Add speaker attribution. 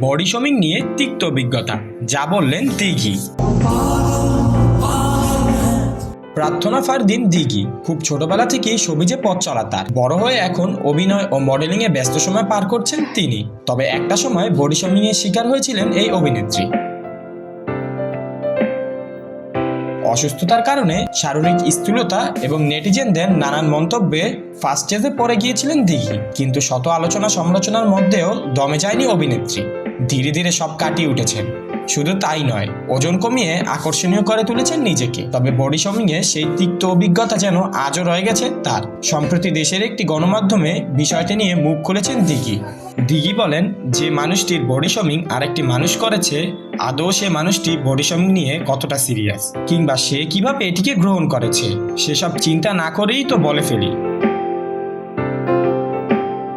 Speaker 1: Body শমিং নিয়ে তিক্ত অভিজ্ঞতা। যা বললেন দিঘি। প্রার্থনা ফারদিন দিঘি। খুব ছোটবেলা থেকেই সবিজে পথ চলা তার। বড় হয়ে এখন অভিনয় ও মডেলিংয়ে ব্যস্ত সময় পার করছেন তিনি। তবে একটা সময় বডি শমিং এর শিকার হয়েছিলেন এই অভিনেত্রী। অসুস্থতার কারণে শারীরিক স্থূলতা এবং নেটিজেনদের নানান মন্তব্যে ফার্স্ট স্টেজে পড়ে গিয়েছিলেন দিঘি। কিন্তু শত আলোচনা সমালোচনার মধ্যেও দমে যায়নি অভিনেত্রী। ধীরে ধীরে সব কাটিয়ে উঠেছেন শুধু তাই নয়, ওজন কমিয়ে আকর্ষণীয় করে তুলেছেন নিজেকে। তবে বডি শমিংয়ে সেই তিক্ত অভিজ্ঞতা যেন আজও রয়ে গেছে তার। সম্প্রতি দেশের একটি গণমাধ্যমে বিষয়টি নিয়ে মুখ খুলেছেন দিঘি। দিঘি বলেন, যে মানুষটির বডি শমিং আরেকটি মানুষ করেছে, আদৌ সে মানুষটি বডি শমিং নিয়ে কতটা সিরিয়াস? কিংবা সে কীভাবে এটিকে গ্রহণ করেছে? সেসব চিন্তা না করেই তো বলে ফেলি।